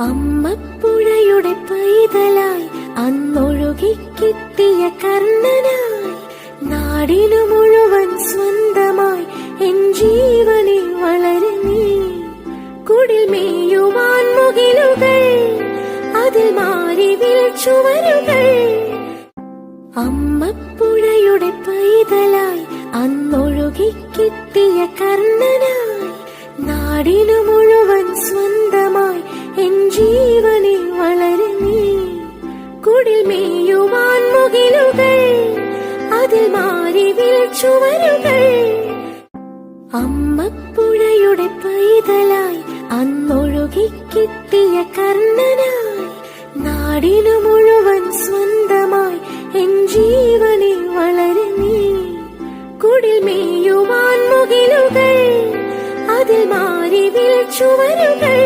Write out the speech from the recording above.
അമ്മപ്പുഴയുടെ പൈതലായി അന്നൊഴുകി കിട്ടിയ കർണനായി. നാടിനു മുഴുവൻ സ്വന്തമായി എൻ ജീവനിൽ വളരെ നീ. കുടിൽ മേയുവാൻ മുകിലുകൾ അതിൽ മാറി ചുവരുകൾ അമ്മപ്പുഴയുടെ പൈതലായി അന്നൊഴുകി മേയുവാൻ മുകിലുകൾ അതിൽ മാറി ചുവരുകൾ അമ്മപ്പുഴയുടെ പൈതലായി അന്നൊഴുകി കിട്ടിയ കർണനായി നാടിനു മുഴുവൻ സ്വന്തമായി എൻ ജീവനിൽ വളരെ നീ. കുടിൽ മേയുവാൻ മുകിലുകൾ അതിൽ മാറി ചുവരുകൾ